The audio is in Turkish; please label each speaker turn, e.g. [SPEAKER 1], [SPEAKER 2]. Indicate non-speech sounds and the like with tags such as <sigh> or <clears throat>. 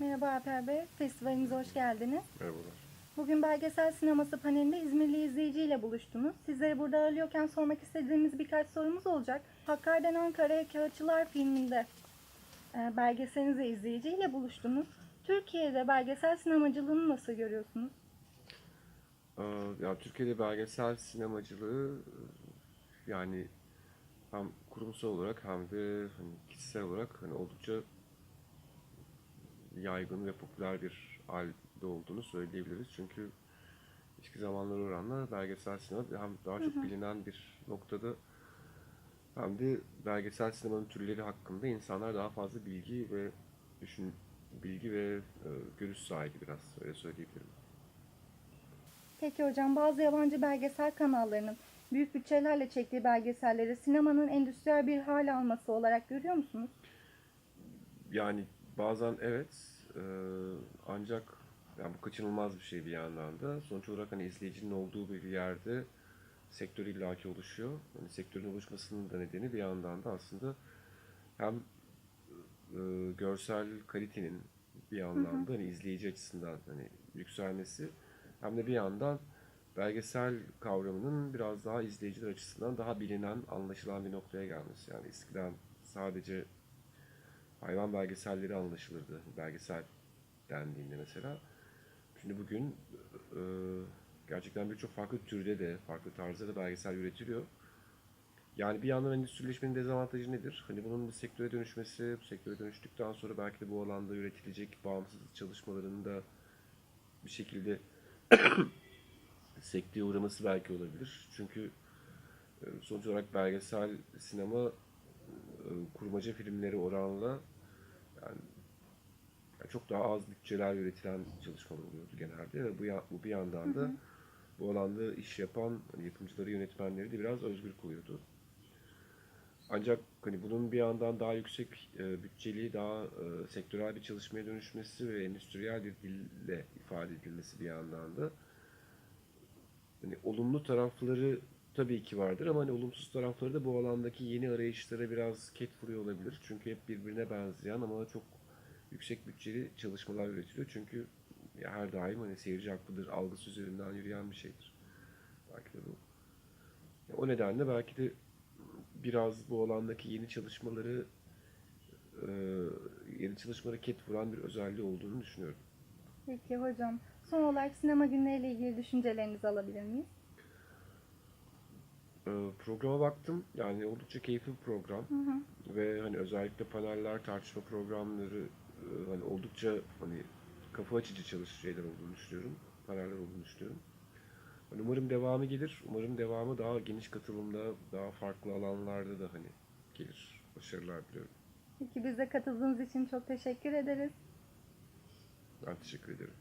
[SPEAKER 1] Merhaba Alper Bey, festivalimize hoş geldiniz.
[SPEAKER 2] Merhabalar.
[SPEAKER 1] Bugün belgesel sineması panelinde İzmirli izleyiciyle buluştunuz. Sizleri burada ağırlıyorken sormak istediğimiz birkaç sorumuz olacak. Hakkari'den Ankara'ya Kağıtçılar filminde e, belgeselinize izleyiciyle buluştunuz. Türkiye'de belgesel sinemacılığını nasıl görüyorsunuz?
[SPEAKER 2] Ee, Ya Türkiye'de belgesel sinemacılığı yani hem kurumsal olarak hem de hani kişisel olarak hani oldukça yaygın ve popüler bir halde olduğunu söyleyebiliriz. Çünkü eski zamanlara oranla belgesel sinema hem daha çok bilinen bir noktada hem de belgesel sinemanın türleri hakkında insanlar daha fazla bilgi ve düşün bilgi ve e, görüş sahibi biraz öyle söyleyebilirim.
[SPEAKER 1] Peki hocam bazı yabancı belgesel kanallarının büyük bütçelerle çektiği belgeselleri sinemanın endüstriyel bir hal alması olarak görüyor musunuz?
[SPEAKER 2] Yani bazen evet e, ancak yani bu kaçınılmaz bir şey bir yandan da. Sonuç olarak hani izleyicinin olduğu bir yerde sektör illaki oluşuyor. Hani sektörün oluşmasının da nedeni bir yandan da aslında hem e, görsel kalitenin bir anlamda hani izleyici açısından hani yükselmesi hem de bir yandan belgesel kavramının biraz daha izleyiciler açısından daha bilinen, anlaşılan bir noktaya gelmesi. Yani eskiden sadece hayvan belgeselleri anlaşılırdı. Belgesel dendiğinde mesela. Şimdi bugün e, gerçekten birçok farklı türde de, farklı tarzda da belgesel üretiliyor. Yani bir yandan endüstrileşmenin dezavantajı nedir? Hani bunun bir sektöre dönüşmesi, bu sektöre dönüştükten sonra belki de bu alanda üretilecek bağımsız çalışmaların da bir şekilde <clears throat> sekteye uğraması belki olabilir. Çünkü e, sonuç olarak belgesel sinema kurmaca filmleri oranla yani yani çok daha az bütçeler üretilen çalışmalar oluyordu genelde ve bu, ya- bu bir yandan da bu alanda iş yapan hani yapımcıları, yönetmenleri de biraz özgür kılıyordu. Ancak hani bunun bir yandan daha yüksek e, bütçeli, daha e, sektörel bir çalışmaya dönüşmesi ve endüstriyel bir dille ifade edilmesi bir yandan da hani olumlu tarafları tabii ki vardır ama hani olumsuz tarafları da bu alandaki yeni arayışlara biraz ket vuruyor olabilir. Çünkü hep birbirine benzeyen ama çok yüksek bütçeli çalışmalar üretiliyor. Çünkü her daim hani seyirci haklıdır algısı üzerinden yürüyen bir şeydir. Belki de bu. O nedenle belki de biraz bu alandaki yeni çalışmaları e, yeni çalışmalara ket vuran bir özelliği olduğunu düşünüyorum.
[SPEAKER 1] Peki hocam, son olarak sinema günleriyle ilgili düşüncelerinizi alabilir miyiz?
[SPEAKER 2] E, Programa baktım. Yani oldukça keyifli bir program.
[SPEAKER 1] Hı hı.
[SPEAKER 2] Ve hani özellikle paneller, tartışma programları e, hani oldukça hani kafa açıcı çalış şeyler olduğunu düşünüyorum. Paneller olduğunu düşünüyorum. Hani umarım devamı gelir. Umarım devamı daha geniş katılımda, daha farklı alanlarda da hani gelir. Başarılar diliyorum.
[SPEAKER 1] Peki bize katıldığınız için çok teşekkür ederiz.
[SPEAKER 2] Ben teşekkür ederim.